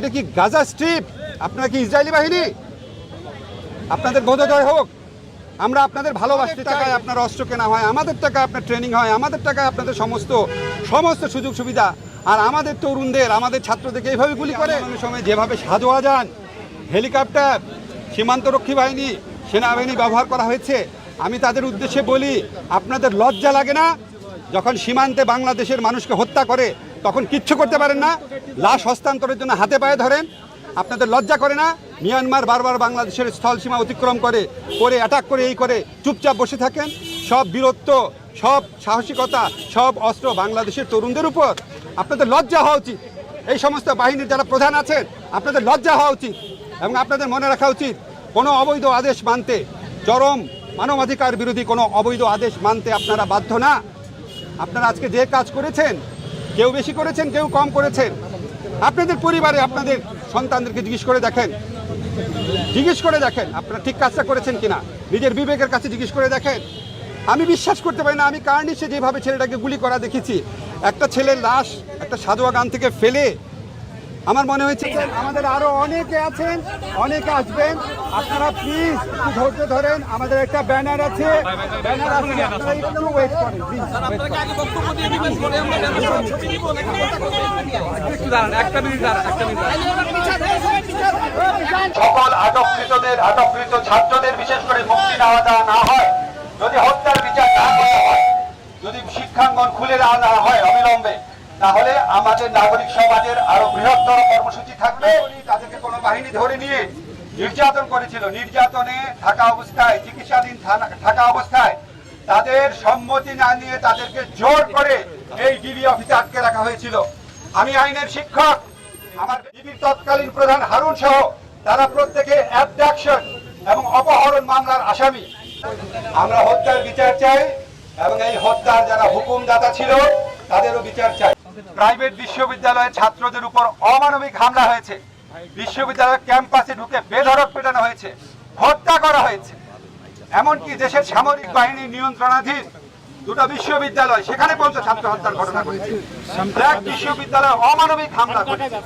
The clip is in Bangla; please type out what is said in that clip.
এটা কি গাজা স্ট্রিপ? আপনারা কি ইসরায়েলি বাহিনী? আপনাদের বোধোদয় হোক। আমরা আপনাদের ভালোবাসতে টাকায়। আপনার অস্ত্র কেনা হয় আমাদের টাকায় আপনার ট্রেনিং হয় আমাদের টাকায় আপনাদের সমস্ত সমস্ত সুযোগ সুবিধা। আর আমাদের তরুণদের আমাদের ছাত্রদেরকে এইভাবে গুলি করে। সময় যেভাবে সাজোয়া যান হেলিকপ্টার সীমান্তরক্ষী বাহিনী সেনাবাহিনী ব্যবহার করা হয়েছে আমি তাদের উদ্দেশ্যে বলি আপনাদের লজ্জা লাগে না? যখন সীমান্তে বাংলাদেশের মানুষকে হত্যা করে তখন কিচ্ছু করতে পারেন না। লাশ হস্তান্তরের জন্য হাতে পায়ে ধরেন। আপনাদের লজ্জা করে না, মিয়ানমার বারবার বাংলাদেশের স্থল সীমা অতিক্রম করে করে অ্যাটাক করে, এই করে চুপচাপ বসে থাকেন। সব বীরত্ব, সব সাহসিকতা, সব অস্ত্র বাংলাদেশের তরুণদের উপর। আপনাদের লজ্জা হওয়া উচিত। এই সমস্ত বাহিনীর যারা প্রধান আছেন, আপনাদের লজ্জা হওয়া উচিত এবং আপনাদের মনে রাখা উচিত, কোনো অবৈধ আদেশ মানতে, চরম মানবাধিকার বিরোধী কোনো অবৈধ আদেশ মানতে আপনারা বাধ্য না। আপনারা আজকে যে কাজ করেছেন কেউ বেশি করেছেন, কেউ কম করেছেন। আপনাদের পরিবারে আপনাদের সন্তানদেরকে জিজ্ঞেস করে দেখেন। জিজ্ঞেস করে দেখেন, আপনারা ঠিক কাজটা করেছেন কিনা? নিজের বিবেকের কাছে জিজ্ঞেস করে দেখেন। আমি বিশ্বাস করতে পারি না, আমি কার্নিশে যেভাবে ছেলেটাকে গুলি করা দেখেছি, একটা ছেলের লাশ একটা সাদোয়া গান থেকে ফেলে আমার মনে হয়েছে যে আমাদের আরও অনেকে আছেন অনেকে আসবেন। আপনারা প্লিজ একটু ধৈর্য ধরেন আমাদের একটা ব্যানার আছে। ব্যানার আপনারা একটু ওয়েট করেন সকল আটককৃতদের আটককৃত ছাত্রদের বিশেষ করে মুক্তি দেওয়া দেওয়া না হয় যদি হত্যার বিচার না করা হয় যদি শিক্ষাঙ্গন খুলে দেওয়া না হয় অবিলম্বে তাহলে আমাদের নাগরিক সমাজের আরও বৃহত্তর কর্মসূচি থাকবে। তাদেরকে কোনো বাহিনী ধরে নিয়ে নির্যাতন করেছিল। নির্যাতনে থাকা অবস্থায়, চিকিৎসাধীন থাকা অবস্থায় তাদের সম্মতি না নিয়ে তাদেরকে জোর করে এই ডিবি অফিসে আটকে রাখা হয়েছিল। আমি আইনের শিক্ষক, আমার ডিবির তৎকালীন প্রধান হারুন সহ তারা প্রত্যেকে অ্যাবডাকশন এবং অপহরণ মামলার আসামি। আমরা হত্যার বিচার চাই এবং এই হত্যার যারা হুকুমদাতা ছিল, তাদেরও বিচার চাই। প্রাইভেট বিশ্ববিদ্যালয়ের ছাত্রদের উপর অমানবিক হামলা হয়েছে। বিশ্ববিদ্যালয়ের ক্যাম্পাসে ঢুকে বেধরক পেটানো হয়েছে, হত্যা করা হয়েছে। এমনকি দেশের সামরিক বাহিনী নিয়ন্ত্রণাধীন দুটো বিশ্ববিদ্যালয়, সেখানে পর্যন্ত ছাত্র হত্যার ঘটনা ঘটেছে। বিশ্ববিদ্যালয়ে অমানবিক হামলা ঘটেছে।